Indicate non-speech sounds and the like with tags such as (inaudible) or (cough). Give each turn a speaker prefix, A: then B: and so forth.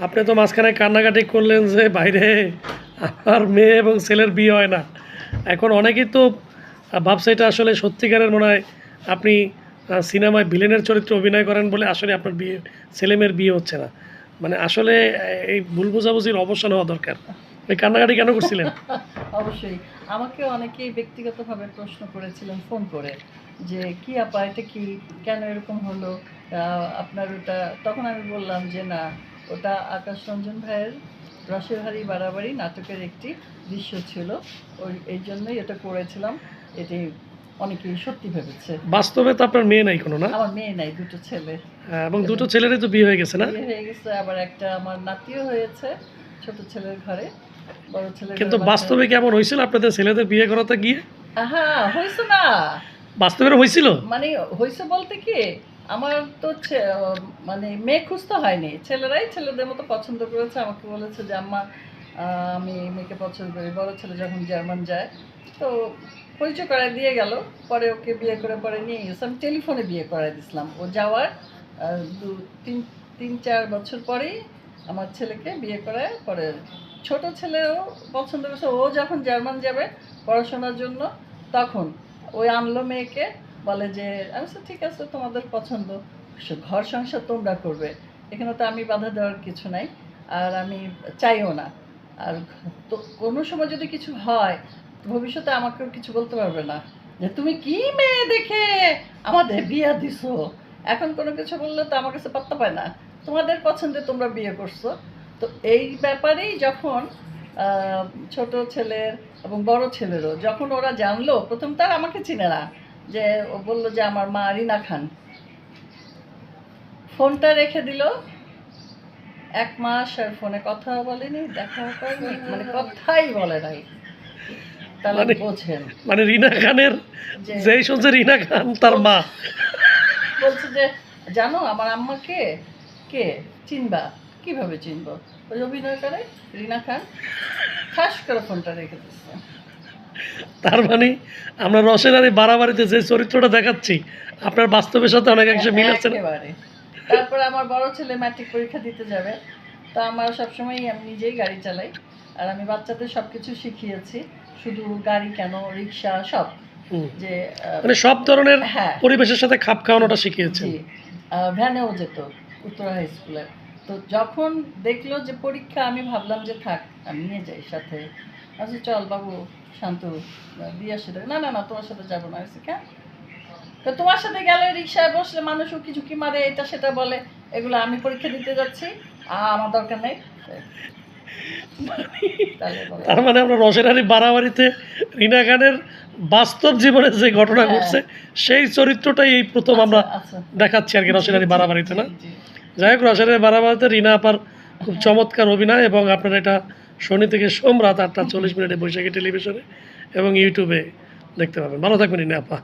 A: আপনি তো মাঝখানে কান্নাকাটি করলেন যে বাইরে আমার মেয়ে এবং ছেলের বিয়ে হয় না। এখন অনেকেই তো ভাবছে এটা আসলে সত্যিকারের মনে হয় আপনি সিনেমায় ভিলেনের চরিত্রে অভিনয় করেন বলে আসলে আপনার বিয়ে, ছেলে মেয়ের বিয়ে হচ্ছে না। মানে আসলে এই ভুল বোঝাবুঝির অবসান হওয়া দরকার। এই কান্নাকাটি কেন করছিলেন? (laughs)
B: অবশ্যই। আমাকে অনেকেই ব্যক্তিগতভাবে প্রশ্ন করেছিলেন, ফোন করে যে, কি আপা, এটা কি? কেন এরকম হলো? আপনার ওটা, তখন আমি বললাম যে, না ওটা আকাশ রঞ্জন ভাইয়ের রসের হাড়ি বাড়াবাড়ি নাটকের একটি দৃশ্য ছিল। ওই এই জন্যই এটা করেছিলাম। এটি অনেকেই সত্যি ভেবেছে।
A: বাস্তবে তো আপনার মেয়ে নাই কোনো না?
B: আমার মেয়ে নাই দুটো ছেলে।
A: হ্যাঁ, এবং দুটো ছেলেরই তো বিয়ে হয়ে গেছে না?
B: বিয়ে হয়ে গেছে আবার একটা আমার নাতিও হয়েছে ছোট ছেলের ঘরে বড় ছেলের
A: কিন্তু বাস্তবে কেমন হয়েছিল আপনাদের ছেলেদের বিয়ে করাতে গিয়ে?
B: হ্যাঁ হয়েছে না।
A: বাস্তবে হয়েছিল?
B: মানে হয়েছে বলতে কি আমার তো মানে মেয়ে খুঁজতে হয়নি। ছেলেরাই ছেলেদের মতো পছন্দ করেছে। আমাকে বলেছে যে, আম্মা আমি মেয়েকে পছন্দ করি। বড় ছেলে যখন জার্মান যায়। তো পরিচয় করায় দিয়ে গেল। পরে ওকে বিয়ে করে, পরে নিয়ে গেছে। আমি টেলিফোনে বিয়ে করাই দিয়েছিলাম ও যাওয়ার দু, তিন তিন, চার বছর পরেই আমার ছেলেকে বিয়ে করায়। পরে ছোট ছেলেও পছন্দ করেছে। ও যখন জার্মান যাবে পড়াশোনার জন্য, তখন ওই আনলো মেয়েকে। বলে যে, আমি ঠিক আছে, তোমাদের পছন্দ। ঘর সংসার তোমরা করবে। এখানে তো আমি বাধা দেওয়ার কিছু নাই, আর আমি চাইও না। আর তো কোনো সময় যদি কিছু হয়, ভবিষ্যতে আমাকেও কিছু বলতে পারবে না। যে, তুমি কি মেয়ে দেখে আমাদের বিয়ে দিছো? এখন কোনো কিছু বললে তো আমার কাছে পাত্তা পায় না। তোমাদের পছন্দে তোমরা বিয়ে করছ। তো এই ব্যাপারেই যখন ছোট ছেলের এবং বড় ছেলেরও, যখন ওরা জানলো, প্রথম তার আমাকে চিনে না। যে ও বলল যে আমার মা রিনা খান। ফোনটা রেখে দিল। এক মাস আর ফোনে কথা বলেনি দেখা করেনি মানে কথাই বলে নাই। তাহলে
A: মানে-
B: বোঝেন।
A: মানে রিনা খানের যেই শুনছে রিনা খান তার মা।
B: বলছে যে জানো আমার আম্মা কে কে চিনবা? কীভাবে চিনবো? ওই অভিনয় করে রিনা খান। খাস করে ফোনটা রেখে দিচ্ছে।
A: তার মানে আমরা রসের আরে বাড়াবাড়িতে যে চরিত্রটা দেখাচ্ছি আপনার বাস্তবের সাথে অনেক অংশে মিল আছে না?
B: তারপরে আমার বড় ছেলে ম্যাট্রিক পরীক্ষা দিতে যাবে। তা আমার সবসময় আমি নিজেই গাড়ি চালাই আর আমি বাচ্চাদের সব কিছু শিখিয়েছি। শুধু গাড়ি কেন রিক্সা সব। যে
A: মানে সব ধরনের
B: হ্যাঁ।
A: পরিবেশের সাথে খাপ খাওয়ানোটা শিখিয়েছে
B: ভ্যানেও যেত উত্তরা হাই স্কুলে তো যখন দেখল যে পরীক্ষা আমি ভাবলাম যে থাক আমি নিয়ে যাই সাথে। আচ্ছা চল বাবু শান্ত দিয়ে আসে না না না তোমার সাথে যাব না কেন? তো তোমার সাথে গেলে রিক্সায় বসলে মারে এটা সেটা বলে এগুলো আমি পরীক্ষা দিতে যাচ্ছি আমার দরকার নেই।
A: তার মানে আমরা রসের আরে বাড়াবাড়িতে রিনা খানের বাস্তব জীবনে যে ঘটনা
B: হ্যাঁ।
A: ঘটছে সেই চরিত্রটাই এই প্রথম আমরা
B: আচ্ছা
A: দেখাচ্ছি আর কি রসের আরে বাড়াবাড়িতে না। যাই হোক রসের বাড়াবাড়িতে রিনা আপার খুব চমৎকার অভিনয় এবং আপনারা এটা শনি থেকে সোম রাত আটটা চল্লিশ মিনিটে বৈশাখী টেলিভিশনে এবং ইউটিউবে দেখতে পাবেন। ভালো থাকবেন আপা।